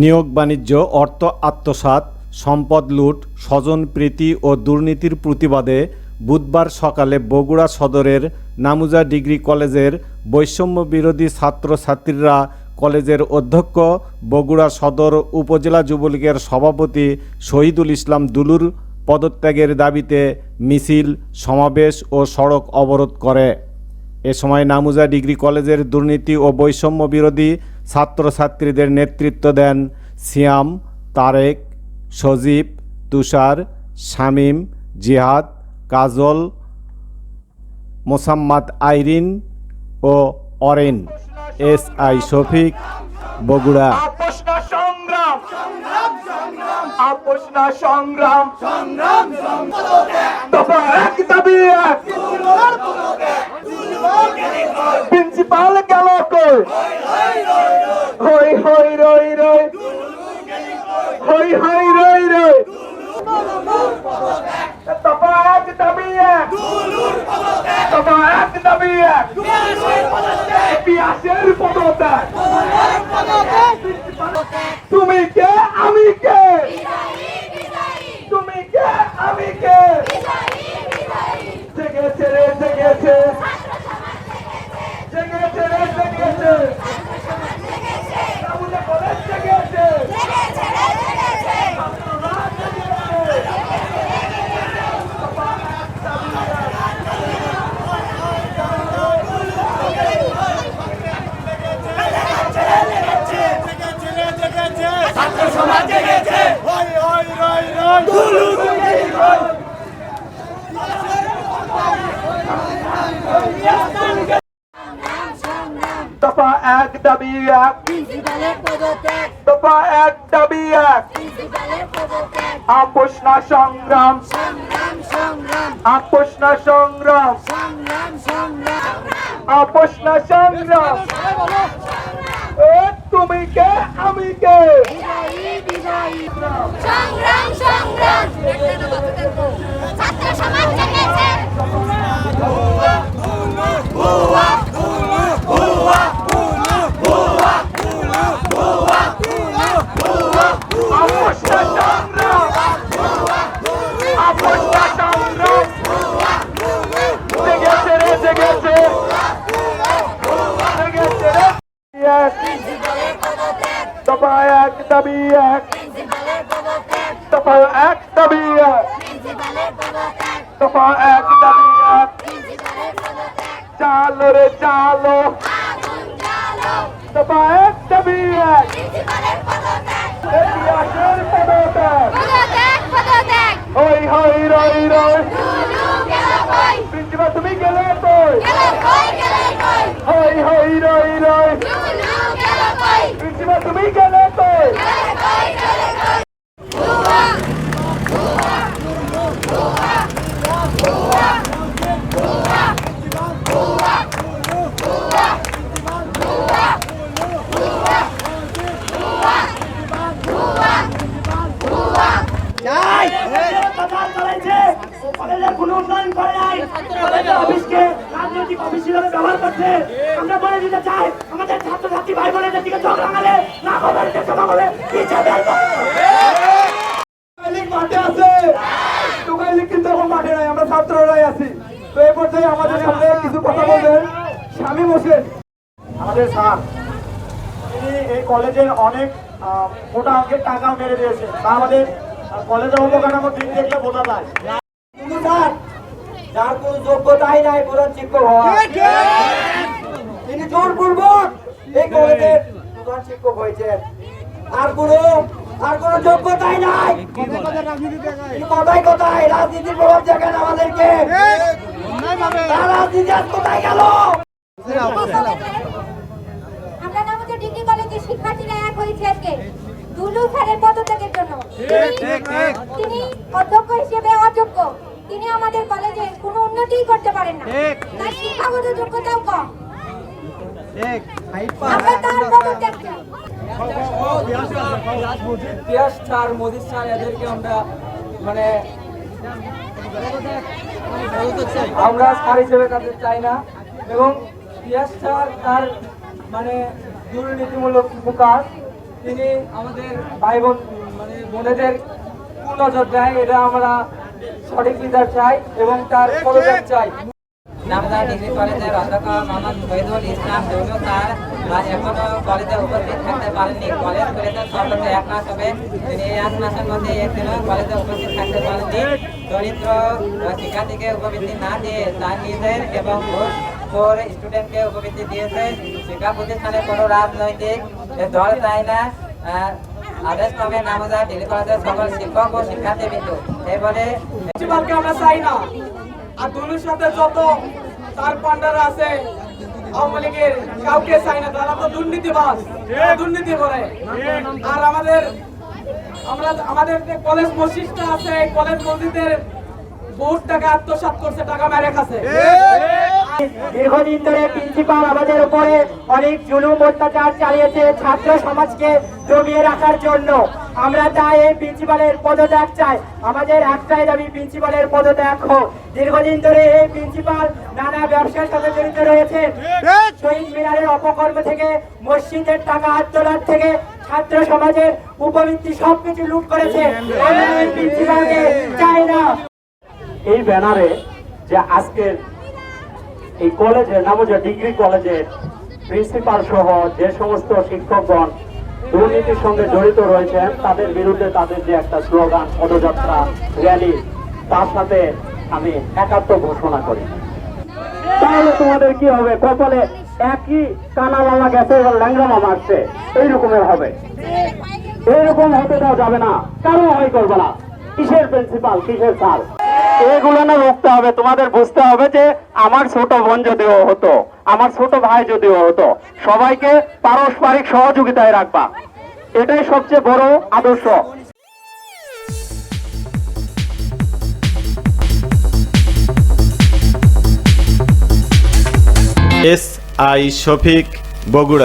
নিয়োগ, বাণিজ্য, অর্থ, আত্মসাৎ, সম্পদ লুট, স্বজন প্রীতি ও দুর্নীতির প্রতিবাদে বুধবার সকালে বগুড়া সদরের নামুজা ডিগ্রি কলেজের বৈষম্য বিরোধী ছাত্রছাত্রীরা কলেজের অধ্যক্ষ, বগুড়া সদর উপজেলা যুবলীগের সভাপতি শহীদুল ইসলাম দুলুর পদত্যাগের দাবিতে মিছিল, সমাবেশ ও সড়ক অবরোধ করে। এ সময় নামুজা ডিগ্রি কলেজের দুর্নীতি ও বৈষম্য বিরোধী ছাত্রছাত্রীদের নেতৃত্ব দেন সিয়াম, তারেক, সজীব, তুষার, শামীম, জিহাদ, কাজল, মোসাম্মাদ আইরিন ও অরেন। S I Shafiq Bogura. সংগ্রাম। সংগ্রাম। প্রিন্সিপাল গেল হই হই, রই রই। হই হই, রই রই। এক দাবি এক এক দাবি এক পিয়াসের পদত্যাগ। তুমি কে, আমি কে তুমি কে আমি কে জেগেছে রে জেগেছে জেগেছে রে জেগেছে আমাদের কলেজ জেগেছে ছাত্ররা জেগেছে। দফা এক দাবি এক দফা এক দাবি এক আপোষ না সংগ্রাম সংগ্রাম সংগ্রাম আপোষ না সংগ্রাম সংগ্রাম সংগ্রাম আপোষ না সংগ্রাম তুমি কে আমি কে সংগ্রাম সংগ্রাম ছাত্র সমাজ জেগেছে আপোষ না সংগ্রাম আপোষ না সংগ্রাম জেগেছে রে জেগেছে জেগেছে রে এক প্রিন্সিপালের পদত্যাগ দফা এক দাবি এক দফা এক দাবি এক দফা এক দাবি এক চালো। রে চালো দফা এক দাবি এক ইতিহাসের পদত্যাগ পদত্যাগ পদত্যাগ হই হই রই রই দুলু গেল কই প্রিন্সিপাল তুমি গেলে কই গেল কই গেল কই হই হই রই রই দুলু গেল কই প্রিন্সিপাল তুমি গেলে কই গেল কই গেল কই দুয়া প্রচার করেছে কলেজের করে নাই। অফিসকে রাজনৈতিক অফিস হিসেবে ব্যবহার করছে। আমরা বলে দিতে চাই আমাদের ছাত্রছাত্রী ভাই বোনেদের দিকে চোখ রাঙালে না কবরকে জমা হবে পিছিয়ে ফেলব মাঠে আছে। টুকাই লীগ কিন্তু এখন মাঠে নাই আমরা ছাত্ররাই আছি। তো এই পর্যায়ে আমাদের সামনে কিছু কথা বলবেন। স্বামী হোসেন আমাদের স্যার তিনি এই কলেজের অনেক আহ, মোটা অঙ্কের টাকা মেরে দিয়েছেন। তা আমাদের কলেজের অবকাঠামো দিক দেখলে বোঝা যায়। যোগ্যতাই নাই প্রধান শিক্ষক হওয়া। তিনি জোরপূর্বক এই কলেজের প্রধান শিক্ষক হয়েছেন। আর কোনো আর কোনো যোগ্যতাই নাই। কথায় কথায় রাজনীতির প্রভাব দেখেন আমাদেরকে। রাজনীতি আজ কোথায় গেল? ডিগ্রি কলেজের শিক্ষার্থীরা এক হয়েছে আজকে। দুলু স্যারের পদত্যাগের জন্য। তিনি অধ্যক্ষ হিসেবে অযোগ্য। তিনি আমাদের কলেজে কোনো উন্নতিই করতে পারেন না। তার শিক্ষাগত যোগ্যতাও কম। আমরা তার পদত্যাগ চাই। পিয়াস স্যার মোদি স্যার এদেরকে আমরা মানে আমরা স্যার হিসেবে তাদের চাই না। এবং পিয়াস স্যার তার মানে দুর্নীতিমূলক প্রকাশ তিনি আমাদের ভাই বোন মানে বোনেদের নজর দেয়। এটা আমরা সঠিক বিচার চাই এবং তার পদত্যাগ চাই। নামদা ডিগ্রি কলেজের অধ্যক্ষ মোহাম্মদ শহীদুল ইসলাম আজ এখনও কলেজে উপস্থিত থাকতে পারেননি। কলেজ খুলেছে সর্বোচ্চ এক মাস হবে। তিনি এই এক মাসের মধ্যে একদিনও কলেজে উপস্থিত থাকতে পারেননি। দরিদ্র শিক্ষার্থীকে উপবৃত্তি না দিয়ে তার নিজের এবং ঘুষ ফোর স্টুডেন্টকে উপবৃত্তি দিয়েছে। শিক্ষা প্রতিষ্ঠানে কোনো রাজনৈতিক দল চায় না। আদেশ পাবে নামদা ডিগ্রি কলেজের সকল শিক্ষক ও শিক্ষার্থী বিন্দু এই বলে প্রিন্সিপালকে আমরা চাই না। আর দুলুর সাথে যত তার পান্ডারা আছে, আওয়ামী লীগের, কাউকে চাই না। তারা তো দুর্নীতিবাস দুর্নীতি করে। আর আমাদের, আমরা, আমাদের যে কলেজ বৈশিষ্ট্য আছে, এই কলেজ মসজিদের বহুত টাকা আত্মসাৎ করছে টাকা মেরে খাচ্ছে। দীর্ঘদিন ধরে প্রিন্সিপাল আমাদের উপরে অনেক জুলুম অত্যাচার চালিয়েছে ছাত্র সমাজকে জমিয়ে রাখার জন্য। আমরা চাই এই প্রিন্সিপালের পদত্যাগ চাই। আমাদের একটাই দাবি প্রিন্সিপালের পদত্যাগ হোক। দীর্ঘদিন ধরে এই প্রিন্সিপাল নানা ব্যবসার সাথে জড়িত রয়েছে। শহীদ মিনারের অপকর্ম থেকে মসজিদের টাকা আত্মলাভ থেকে ছাত্র সমাজের উপবৃত্তি সবকিছু লুট করেছে। প্রিন্সিপালকে চাই না। এই ব্যানারে যে আজকের এই কলেজের নামজা ডিগ্রি কলেজের প্রিন্সিপাল সহ যে সমস্ত শিক্ষকগণ দুর্নীতির সঙ্গে জড়িত রয়েছেন, তাদের বিরুদ্ধে তাদের যে একটা স্লোগান, পদযাত্রা, র্যালি, তার সাথে আমি একাত্ম ঘোষণা করি। তাহলে তোমাদের কি হবে? কপালে একই কানা মামা গেছে এবং ল্যাংরা মামা আসছে। এইরকমের হবে। এইরকম হতে দেওয়া যাবে না। কারও হয় করবে না। কিসের প্রিন্সিপাল? কিসের স্যার? এগুলো না রুখতে হবে। তোমাদের বুঝতে হবে যে আমার ছোট বোন যদিও হতো, আমার ছোট ভাই যদিও হতো, সবাইকে পারস্পরিক সহযোগিতায় রাখবা। এটাই সবচেয়ে বড় আদর্শ। S I Shafiq Bogura.